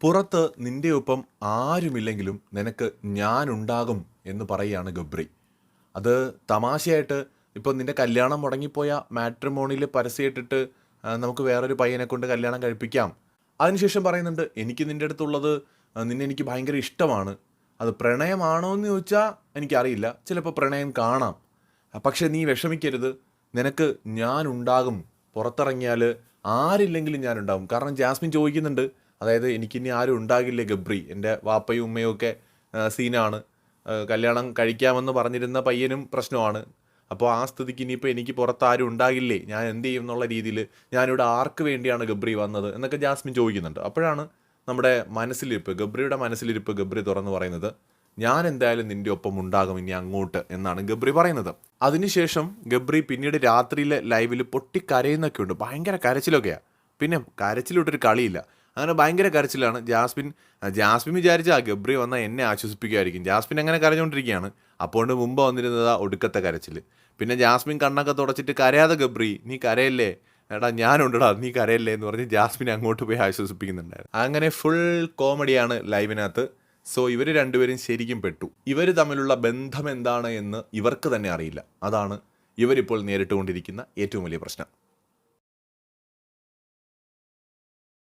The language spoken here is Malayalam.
പുറത്ത് നിന്റെ ഒപ്പം ആരുമില്ലെങ്കിലും നിനക്ക് ഞാനുണ്ടാകും എന്ന് പറയുകയാണ് ഗബ്രി. അത് തമാശയായിട്ട് ഇപ്പോൾ നിന്റെ കല്യാണം മുടങ്ങിപ്പോയ മാട്രിമോണിയിൽ പരസ്യമിട്ടിട്ട് നമുക്ക് വേറൊരു പയ്യനെ കൊണ്ട് കല്യാണം കഴിപ്പിക്കാം. അതിനുശേഷം പറയുന്നുണ്ട് എനിക്ക് നിന്റെ അടുത്തുള്ളത് നിന്നെ എനിക്ക് ഭയങ്കര ഇഷ്ടമാണ്. അത് പ്രണയമാണോ എന്ന് ചോദിച്ചാൽ എനിക്കറിയില്ല. ചിലപ്പോൾ പ്രണയം കാണാം. പക്ഷേ നീ വിഷമിക്കരുത്. നിനക്ക് ഞാനുണ്ടാകും. പുറത്തിറങ്ങിയാൽ ആരില്ലെങ്കിലും ഞാനുണ്ടാകും. കാരണം ജാസ്മിൻ ചോദിക്കുന്നുണ്ട് അതായത് എനിക്കിനി ആരും ഉണ്ടാകില്ലേ ഗബ്രി? എന്റെ വാപ്പയും ഉമ്മയും ഒക്കെ സീനാണ്. കല്യാണം കഴിക്കാമെന്ന് പറഞ്ഞിരുന്ന പയ്യനും പ്രശ്നമാണ്. അപ്പോൾ ആ സ്ഥിതിക്ക് ഇനിയിപ്പോൾ എനിക്ക് പുറത്ത് ആരും ഉണ്ടാകില്ലേ? ഞാൻ എന്ത് ചെയ്യും എന്നുള്ള രീതിയിൽ ഞാനിവിടെ ആർക്ക് വേണ്ടിയാണ് ഗബ്രി വന്നത് എന്നൊക്കെ ജാസ്മിൻ ചോദിക്കുന്നുണ്ട്. അപ്പോഴാണ് നമ്മുടെ മനസ്സിലിരിപ്പ് ഗബ്രിയുടെ മനസ്സിലിരിപ്പ് ഗബ്രി തുറന്ന് പറയുന്നത് ഞാൻ എന്തായാലും നിന്റെ ഒപ്പം ഉണ്ടാകും ഇനി അങ്ങോട്ട് എന്നാണ് ഗബ്രി പറയുന്നത്. അതിനുശേഷം ഗബ്രി പിന്നീട് രാത്രിയിലെ ലൈവിൽ പൊട്ടിക്കരയുന്നൊക്കെ ഉണ്ട്. ഭയങ്കര കരച്ചിലൊക്കെയാണ് പിന്നെ കരച്ചിലോട്ടൊരു കളിയില്ല. അങ്ങനെ ഭയങ്കര കരച്ചിലാണ്. ജാസ്മിൻ ജാസ്മിൻ വിചാരിച്ച ആ ഗബ്രി വന്നാൽ എന്നെ ആശ്വസിപ്പിക്കുമായിരിക്കും ജാസ്മിൻ അങ്ങനെ കരഞ്ഞുകൊണ്ടിരിക്കുകയാണ് അപ്പോണ്ട് മുമ്പ് വന്നിരുന്നത് ആ ഒടുക്കത്തെ കരച്ചിൽ പിന്നെ ജാസ്മിൻ കണ്ണൊക്കെ തുടച്ചിട്ട് കരയാതെ ഗബ്രി നീ കരയല്ലേ? എടാ ഞാനുണ്ടടാ നീ കരയല്ലേ? എന്ന് പറഞ്ഞ് ജാസ്മിൻ അങ്ങോട്ട് പോയി ആശ്വസിപ്പിക്കുന്നുണ്ടായിരുന്നു. അങ്ങനെ ഫുൾ കോമഡിയാണ് ലൈവിനകത്ത്. സോ ഇവർ രണ്ടുപേരും ശരിക്കും പെട്ടു. ഇവർ തമ്മിലുള്ള ബന്ധം എന്താണ് എന്ന് ഇവർക്ക് തന്നെ അറിയില്ല. അതാണ് ഇവരിപ്പോൾ നേരിട്ടുകൊണ്ടിരിക്കുന്ന ഏറ്റവും വലിയ പ്രശ്നം.